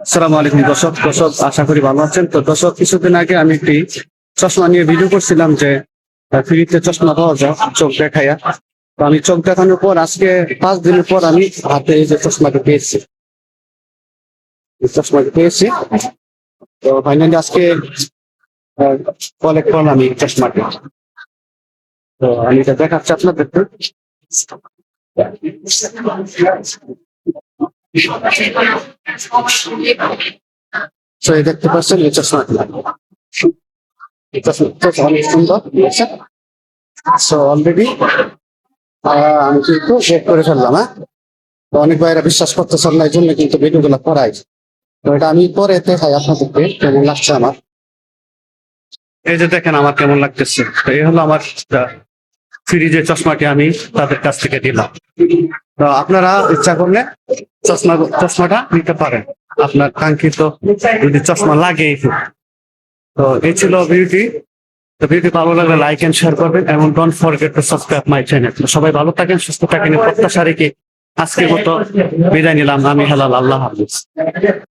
আসসালামু আলাইকুম দর্শক দর্শক, আশা করি ভালো আছেন। তো দর্শক, কিছুদিন আগে আমি একটি চশমা নিয়ে ভিডিও করছিলাম যে ফ্রিতে চশমা পাওয়া যায় চোখ দেখাইয়া। তো আমি চোখ দেখানোর পর আজকে পাঁচ দিনের পর আমি হাতে এই যে চশমাটি পেয়েছি। চশমাটি পেয়েছি। তো ফাইনালি আজকে কালেক্ট করলাম এই চশমাটি। তো আমি এটা দেখাচ্ছি আপনাদেরকে। তো এই দেখতে পাচ্ছেন এই চশমাটি চশমাটা অনেক সুন্দর সো অলরেডি আমি কিন্তু শেষ করে ফেললাম হ্যাঁ? তো অনেক ভাইরা বিশ্বাস করতেছেন না এই জন্য কিন্তু ভিডিও গুলো করাই। তো এটা আমি পরে দেখাই আপনাদেরকে, কেমন লাগছে আমার। এই যে দেখেন আমার কেমন লাগতেছে। এই হলো আমার ফ্রিজের চশমাটি আমি তাদের কাছ থেকে দিলাম। তো আপনারা ইচ্ছা করলে চশমা, চশমাটা নিতে পারেন। আপনার কাঙ্ক্ষিত যদি চশমা লাগে তো এই ছিল বিউটি। তো ভিডিও ভালো লাগলে লাইক এন্ড শেয়ার করবেন এবং don't forget to subscribe my channel সবাই ভালো থাকেন, সুস্থ থাকেন প্রত্যাশা রেখে আজকের মতো বিদায় নিলাম। আমি হেলাল, আল্লাহ হাফিজ।